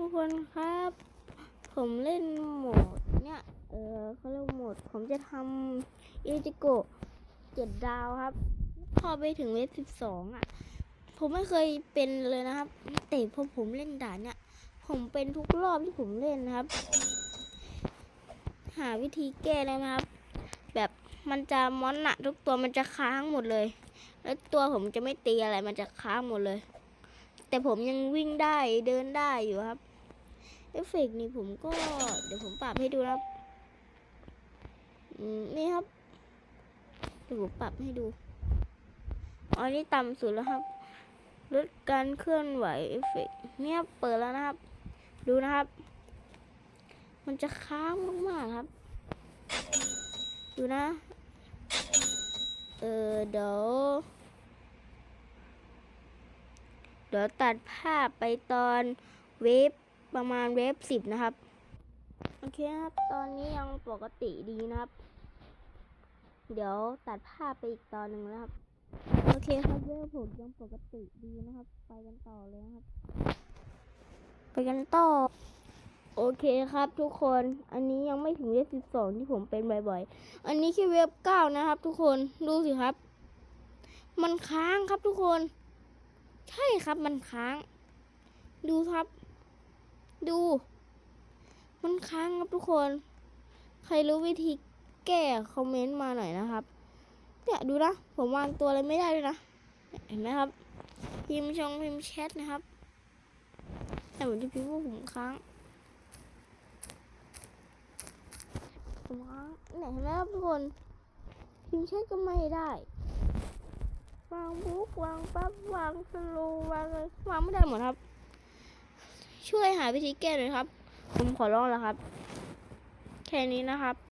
ทุกคนครับ ผมเล่นโหมดเนี่ย เออเขาเรียกว่าโหมด ผมจะทำอิจิโกเจ็ดดาวครับ พอไปถึงเวฟสิบสองอะ ผมไม่เคยเป็นเลยนะครับ แต่พอผมเล่นด่านเนี่ย ผมเป็นทุกรอบที่ผมเล่นนะครับ หาวิธีแก้เลยนะครับ แบบมันจะมอนอะทุกตัวมันจะค้างหมดเลย แล้วตัวผมจะไม่ตีอะไรมันจะค้างหมดเลย แต่ผมยังวิ่งได้เดินได้อยู่ครับ เอฟเฟกนี่ผมก็ เดี๋ยวผมปรับให้ดูนะครับอืมนี่ครับเดี๋ยวผมปรับให้ดูอ๋อนี่ต่ำสุดแล้วครับลดการเคลื่อนไหวเอฟเฟกเนี่ยเปิดแล้วนะครับ ดูนะครับ มันจะค้างมากๆครับ ดูนะ เออเดี๋ยวเดี๋ยวตัดภาพไปตอนเวฟ ประมาณเวฟสิบนะครับ โอเคครับ ตอนนี้ยังปกติดีนะครับ เดี๋ยวตัดภาพไปอีกตอนหนึ่งนะครับ โอเคครับเวฟผมยังปกติดีนะครับ ไปกันต่อเลยนะครับ ไปกันต่อ โอเคครับทุกคน อันนี้ยังไม่ถึงเวฟสิบสองที่ผมเป็นบ่อยๆ อันนี้แค่เวฟเก้านะครับ ทุกคน ดูสิครับ มันค้างครับทุกคน ใช่ครับมันค้าง ดูครับ ดู มันค้างครับทุกคน ใครรู้วิธีแก้คอมเมนต์มาหน่อยนะครับเนี่ยดูนะ ผมวางตัวอะไรไม่ได้เลยนะ เห็นไหมครับ พิมพ์ชงพิมพ์แชทนะครับ แต่ผมจะพิมพ์ว่าผมค้างผมค้างเนี่ยเห็นไหมครับทุกคน พิมพ์แชทก็ไม่ได้วางบุ๊กวางปั๊บวางสโลว์วางอะไรวางไม่ได้หมดครับ ช่วยหาวิธีแก้หน่อยครับ ผมขอร้องแล้วครับ แค่นี้นะครับ